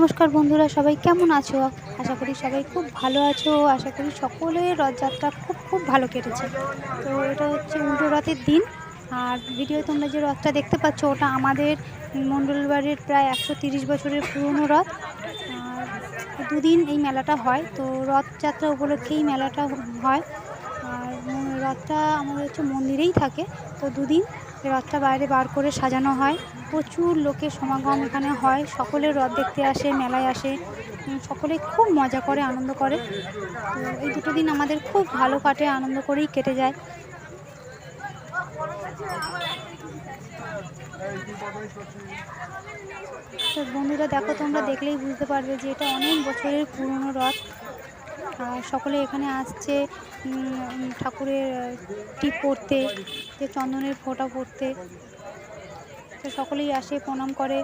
নমস্কার বন্ধুরা, সবাই কেমন আছো? আশা করি সবাই খুব ভালো আছো, আশা করি সকলের রথযাত্রা খুব খুব ভালো কেটেছে। তো এটা হচ্ছে উল্টো রথের দিন। আর ভিডিও তোমরা যে রথটা দেখতে পাচ্ছ, ওটা আমাদের মণ্ডল বাড়ির প্রায় একশো বছরের পুরনো রথ। আর দুদিন এই মেলাটা হয়, তো রথযাত্রা উপলক্ষে এই মেলাটা হয়। আর রথটা আমাদের হচ্ছে মন্দিরেই থাকে। তো দুদিন রথটা বাইরে বার করে সাজানো হয়। প্রচুর লোকের সমাগম এখানে হয়। সকলে রথ দেখতে আসে, মেলায় আসে। সকলে খুব মজা করে, আনন্দ করে। তো এই দুটো দিন আমাদের খুব ভালো কাটে, আনন্দ করেই কেটে যায়। তো বন্ধুরা, দেখো তোমরা দেখলেই বুঝতে পারবে যে এটা অনেক বছরের পুরনো রথ। সকলে এখানে আসছে ঠাকুরের টিপ পড়তে, যে চন্দনের ফোঁটা পড়তে। তো সকলেই আসে, প্রণাম করে।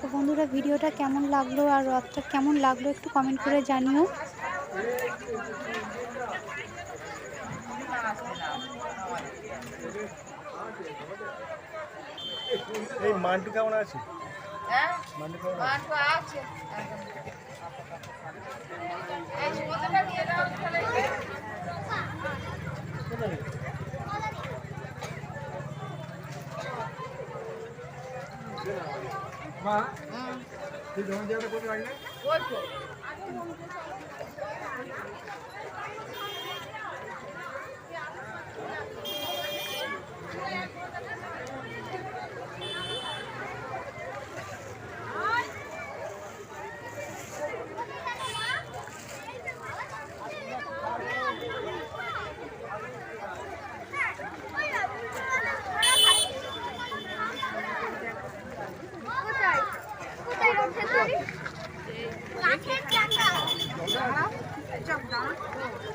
তো বন্ধুরা, ভিডিওটা কেমন লাগল আর রথটা কেমন লাগল একটু কমেন্ট করে জানিও। এই মান্টু কেমন আছে? হ্যাঁ মান্টু কেমন আছে? মা তুই জমা দেওয়াটা কোথায় রাখলে tá?